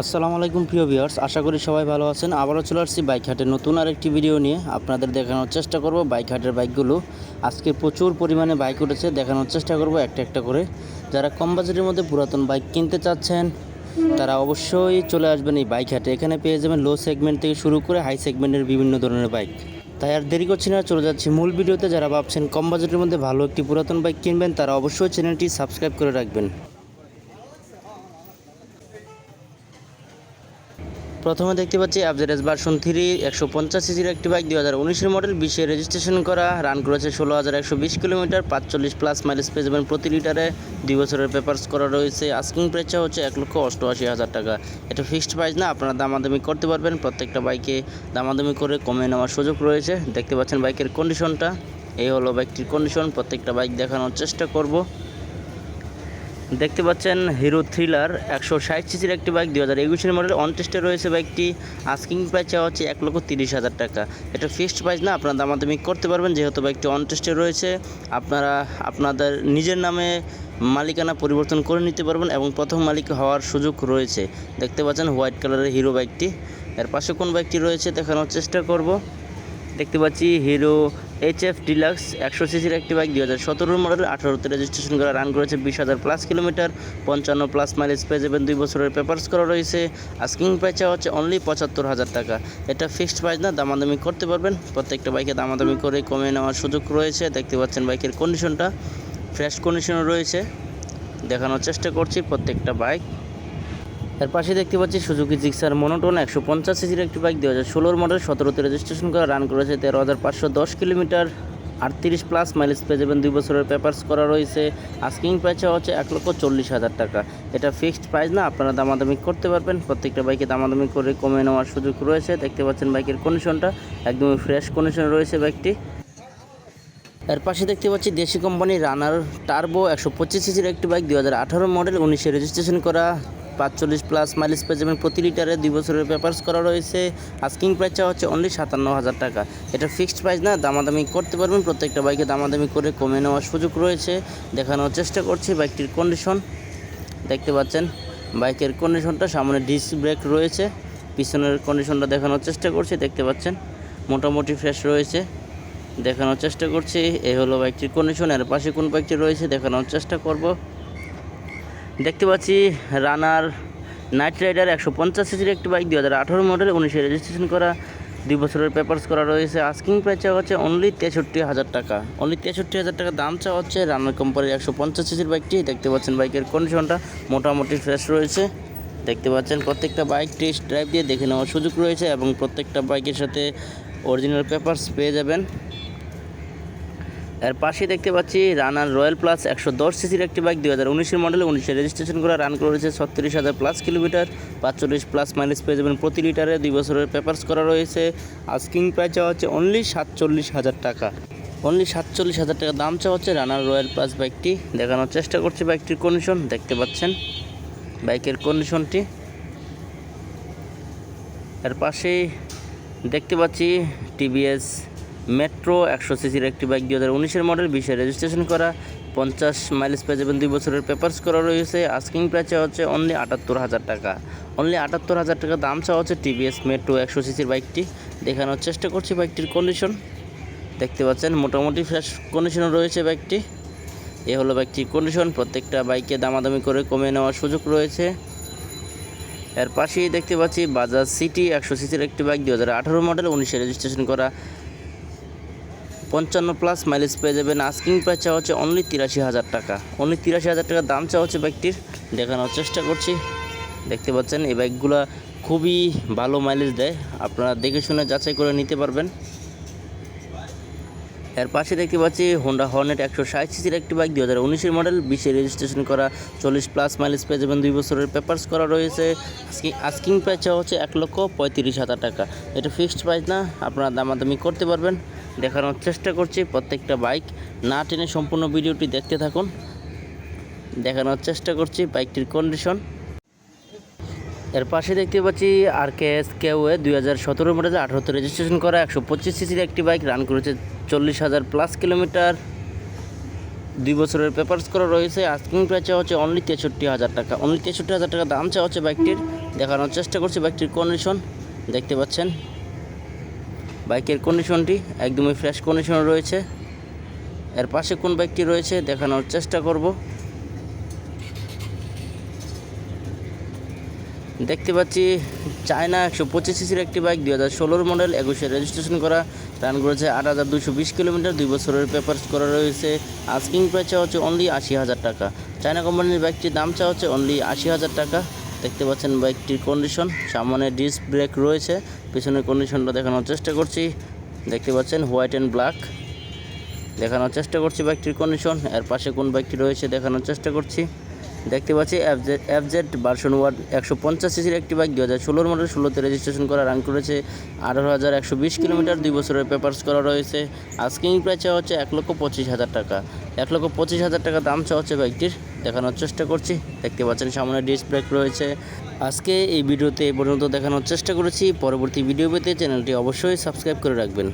আসসালামু আলাইকুম প্রিয় ভিউয়ার্স, আশা করি সবাই ভালো আছেন। আবারও চলে আসছি বাইক হাটের নতুন আরেকটি ভিডিও নিয়ে। আপনাদের দেখানোর চেষ্টা করব বাইক হাটের বাইকগুলো। আজকে প্রচুর পরিমাণে বাইক উঠেছে, দেখানোর চেষ্টা করব একটা একটা করে। যারা কম বাজেটের মধ্যে পুরাতন বাইক কিনতে চাচ্ছেন, তারা অবশ্যই চলে আসবেন এই বাইক হাটে এখানে পেয়ে যাবেন লো সেগমেন্ট থেকে শুরু করে হাই সেগমেন্টের বিভিন্ন ধরনের বাইক। তাই আর দেরি করছি না, চলে যাচ্ছি মূল ভিডিওতে। যারা ভাবছেন কম বাজেটের মধ্যে ভালো একটি পুরাতন বাইক কিনবেন, তারা অবশ্যই চ্যানেলটি সাবস্ক্রাইব করে রাখবেন। প্রথমে দেখতে পাচ্ছি অ্যাভারেজ ভার্সন থ্রি একশো পঞ্চাশ সিসির একটি বাইক দুই হাজার উনিশের মডেল বিশে রেজিস্ট্রেশন করা রান করেছে ষোলো হাজার একশো বিশ কিলোমিটার পাঁচচল্লিশ প্লাস মাইলেজ পেয়ে যাবেন প্রতি লিটারে দুই বছরের পেপার্স করা রয়েছে আস্কিং প্রাইসটা হচ্ছে এক লক্ষ অষ্টআশি হাজার টাকা। এটা ফিক্সড প্রাইস না, আপনারা দামাদামি করতে পারবেন, প্রত্যেকটা বাইকে দামাদামি করে কমে নেওয়ার সুযোগ রয়েছে। দেখতে পাচ্ছেন বাইকের কন্ডিশনটা এই হলো বাইকটির কন্ডিশন প্রত্যেকটা বাইক দেখানোর চেষ্টা করব। দেখতে পাচ্ছেন হিরো থ্রিলার একশো ষাট সিসির একটি বাইক দু হাজার একুশের মডেল অন টেস্টে রয়েছে বাইকটি। আস্কিং প্রাইস চাওয়া হচ্ছে এক লক্ষ তিরিশ হাজার টাকা। এটা ফিক্সড প্রাইস না, আপনারা দামাদামি করতে পারবেন, যেহেতু বাইকটি অন টেস্টে রয়েছে। আপনারা আপনাদের নিজের নামে মালিকানা পরিবর্তন করে নিতে পারবেন এবং প্রথম মালিক হওয়ার সুযোগ রয়েছে। দেখতে পাচ্ছেন হোয়াইট কালারের হিরো বাইকটি। এর পাশে কোন বাইকটি রয়েছে দেখানোর চেষ্টা করব। দেখতে পাচ্ছি হিরো এইচ এফ ডিলাক্স একশো সিসির একটি বাইক দুই হাজার সতেরোর মডেল আঠারোতে রেজিস্ট্রেশন করা রান করেছে বিশ হাজার প্লাস কিলোমিটার পঞ্চান্ন প্লাস মাইলেজ পেয়ে যাবেন। দুই বছরের পেপার্স করা রয়েছে। আস্কিং প্রাইস হচ্ছে অনলি পঁচাত্তর হাজার টাকা। এটা ফিক্সড প্রাইস না, দামাদামি করতে পারবেন। প্রত্যেকটা বাইকে দামাদামি করে কমে নেওয়ার সুযোগ রয়েছে। দেখতে পাচ্ছেন বাইকের কন্ডিশনটা ফ্রেশ কন্ডিশনও রয়েছে। দেখানোর চেষ্টা করছি প্রত্যেকটা বাইক এর পাশে দেখতে পাচ্ছি সুজুকি জিক্সার মনোটোন একশো পঞ্চাশ সিসির একটি বাইক দু হাজার ষোলোর মডেল সতেরোতে রেজিস্ট্রেশন করা, রান করেছে তেরো হাজার পাঁচশো দশ কিলোমিটার, আটত্রিশ প্লাস মাইলেজ পেয়ে যাবেন দুই বছরের পেপার্স করা রয়েছে। আস্কিং প্রাইস হচ্ছে এক লক্ষ চল্লিশ হাজার টাকা। এটা ফিক্সড প্রাইস না, আপনারা দামাদামি করতে পারবেন। প্রত্যেকটা বাইকে দামাদামি করে কমে নেওয়ার সুযোগ রয়েছে। দেখতে পাচ্ছেন বাইকের কন্ডিশনটা একদমই ফ্রেশ কন্ডিশন রয়েছে বাইকটি। এর পাশে দেখতে পাচ্ছি দেশি কোম্পানি রানার টার্বো একশো পঁচিশ সিসির একটি বাইক, দুই হাজার আঠারো মডেল, উনিশে রেজিস্ট্রেশন করা। পাঁচচল্লিশ প্লাস মাইলেজ পেয়ে যাবেন প্রতি লিটারে দুই বছরের পেপার্স করা রয়েছে। আস্কিং প্রাইসটা হচ্ছে অনলি সাতান্ন হাজার টাকা। এটা ফিক্সড প্রাইস না, দামাদামি করতে পারবেন, প্রত্যেকটা বাইকে দামাদামি করে কমে নেওয়ার সুযোগ রয়েছে। দেখানোর চেষ্টা করছি বাইকটির কন্ডিশন দেখতে পাচ্ছেন বাইকের কন্ডিশনটা সামনে ডিস্ক ব্রেক রয়েছে। পিছনের কন্ডিশনটা দেখানোর চেষ্টা করছি, দেখতে পাচ্ছেন, মোটামুটি ফ্রেশ রয়েছে। দেখানোর চেষ্টা করছি এই হলো বাইকটির কন্ডিশন এর পাশে কোন বাইকটি রয়েছে, দেখানোর চেষ্টা করব। দেখতে পাচ্ছি রানার নাইট রাইডার একশো পঞ্চাশ সিসির একটি বাইক, দুই হাজার আঠারো মডেল, উনিশে রেজিস্ট্রেশন করা, দুই বছরের পেপার্স করা রয়েছে। আস্কিং প্রাইস চাওয়া হচ্ছে অনলি তেষট্টি হাজার টাকা। অনলি তেষট্টি হাজার টাকা দাম চাওয়া হচ্ছে রানার কোম্পানির একশো পঞ্চাশ সিসির বাইকটি। দেখতে পাচ্ছেন বাইকের কন্ডিশনটা মোটামুটি ফ্রেশ রয়েছে। দেখতে পাচ্ছেন প্রত্যেকটা বাইক টেস্ট ড্রাইভ দিয়ে দেখে নেওয়ার সুযোগ রয়েছে এবং প্রত্যেকটা বাইকের সাথে অরিজিনাল পেপার্স পেয়ে যাবেন। এর পাশে দেখতে পাচ্ছি রানার রয়্যাল প্লাস একশো দশ সিসির একটি বাইক, দুই হাজার উনিশের মডেলে উনিশে রেজিস্ট্রেশন করা রান করেছে ছত্রিশ হাজার প্লাস কিলোমিটার, পাঁচচল্লিশ প্লাস মাইলেজ পেয়ে যাবেন প্রতি লিটারে। দুই বছরের পেপার্স করা রয়েছে। আস্কিং প্রাইস চাওয়া হচ্ছে অনলি সাতচল্লিশ হাজার টাকা। অনলি সাতচল্লিশ হাজার টাকা দাম চাওয়া হচ্ছে রানার রয়্যাল প্লাস বাইকটি। দেখানোর চেষ্টা করছি বাইকটির কন্ডিশন দেখতে পাচ্ছেন বাইকের কন্ডিশনটি এর পাশেই দেখতে পাচ্ছি টিভিএস মেট্রো একশো সিসির একটি বাইক দু হাজার উনিশের মডেল বিশে রেজিস্ট্রেশন করা, পঞ্চাশ মাইলেজ পেয়ে যাবেন, দুই বছরের পেপার্স করা রয়েছে। আস্কিং প্রাইস হচ্ছে অনলি আটাত্তর হাজার টাকা। অনলি আটাত্তর হাজার টাকা দাম চাওয়া হচ্ছে টিভিএস মেট্রো একশো সিসির বাইকটি। দেখানোর চেষ্টা করছি বাইকটির কন্ডিশন দেখতে পাচ্ছেন, মোটামুটি ফ্রেশ কন্ডিশনে রয়েছে বাইকটি। এ হলো বাইকটির কন্ডিশন প্রত্যেকটা বাইকে দামাদামি করে কমে নেওয়ার সুযোগ রয়েছে। এর পাশেই দেখতে পাচ্ছি বাজাজ সিটি একশো সিসির একটি বাইক দু হাজার আঠারো মডেল, উনিশে রেজিস্ট্রেশন করা। পঞ্চান্ন প্লাস মাইলেজ পেয়ে যাবেন। আস্কিং প্রাইস চাওয়া হচ্ছে অনলি তিরাশি হাজার টাকা। অনলি তিরাশি হাজার টাকা দাম চাওয়া হচ্ছে বাইকটির দেখানোর চেষ্টা করছি। দেখতে পাচ্ছেন, এই বাইকগুলো খুবই ভালো মাইলেজ দেয়। আপনারা দেখে শুনে যাচাই করে নিতে পারবেন। এর পাশে দেখতে পাচ্ছি হোন্ডা হর্নেট একশো ষাট সিসির একটি বাইক দু হাজার উনিশের মডেল বিশে রেজিস্ট্রেশন করা, চল্লিশ প্লাস মাইলেজ পেয়ে যাবেন। দুই বছরের পেপার্স করা রয়েছে। আস্কিং প্রাইস হচ্ছে এক লক্ষ পঁয়ত্রিশ হাজার টাকা। এটা ফিক্সড প্রাইস না, আপনারা দামাদামি করতে পারবেন। দেখানোর চেষ্টা করছি প্রত্যেকটা বাইক। না টেনে সম্পূর্ণ ভিডিওটি দেখতে থাকুন। দেখানোর চেষ্টা করছি বাইকটির কন্ডিশন এর পাশে দেখতে পাচ্ছি আর কে এস কেওয়ে দুই হাজার সতেরো মডেলে আঠারোতে রেজিস্ট্রেশন করা, একশো পঁচিশ সিসির একটি বাইক রান করেছে চল্লিশ হাজার প্লাস কিলোমিটার দুই বছরের পেপার্স করা রয়েছে আস্কিং প্রাইস চাওয়া হচ্ছে অনলি তেষট্টি হাজার টাকা। অনলি তেষট্টি হাজার টাকা দাম চাওয়া হচ্ছে বাইকটির। দেখানোর চেষ্টা করছি বাইকটির কন্ডিশন দেখতে পাচ্ছেন? বাইকের কন্ডিশনটি একদমই ফ্রেশ কন্ডিশন রয়েছে। এর পাশে কোন বাইকটি রয়েছে দেখানোর চেষ্টা করব। দেখতে পাচ্ছি, চায়না একশো পঁচিশ সিসির একটি বাইক, দুই হাজার ষোলোর মডেল একুশে রেজিস্ট্রেশন করা। রান করেছে আট হাজার দুশো বিশ কিলোমিটার, দুই বছরের পেপার্স করা রয়েছে। আস্কিং প্রাইস চাওয়া হচ্ছে অনলি আশি হাজার টাকা। চায়না কোম্পানির বাইকটির দাম চাওয়া হচ্ছে অনলি আশি হাজার টাকা। দেখতে পাচ্ছেন বাইকটির কন্ডিশন সামনে ডিস্ক ব্রেক রয়েছে। পিছনের কন্ডিশনটা দেখানোর চেষ্টা করছি। দেখতে পাচ্ছেন হোয়াইট অ্যান্ড ব্ল্যাক দেখানোর চেষ্টা করছি বাইকটির কন্ডিশন এর পাশে কোন বাইকটি রয়েছে দেখানোর চেষ্টা করছি। দেখতে পাচ্ছি এফজেড এফজেড ভার্সন ওয়ার্ড একশো পঞ্চাশ সিসির একটি বাইক দু হাজার ষোলোর মডেল ষোলোতে রেজিস্ট্রেশন করা রান করেছে। আঠারো হাজার একশো বিশ কিলোমিটার দুই বছরের পেপার্স করা রয়েছে। আস্কিং প্রাইস চাওয়া হচ্ছে এক লক্ষ পঁচিশ হাজার টাকা। এক লক্ষ পঁচিশ হাজার টাকা দাম চাওয়া হচ্ছে বাইকটির দেখানোর চেষ্টা করছি। দেখতে পাচ্ছেন সামনে ডিস্ক ব্রেক রয়েছে। আজকে এই ভিডিওতে এ পর্যন্ত দেখানোর চেষ্টা করেছি। পরবর্তী ভিডিও পেতে চ্যানেলটি অবশ্যই সাবস্ক্রাইব করে রাখবেন।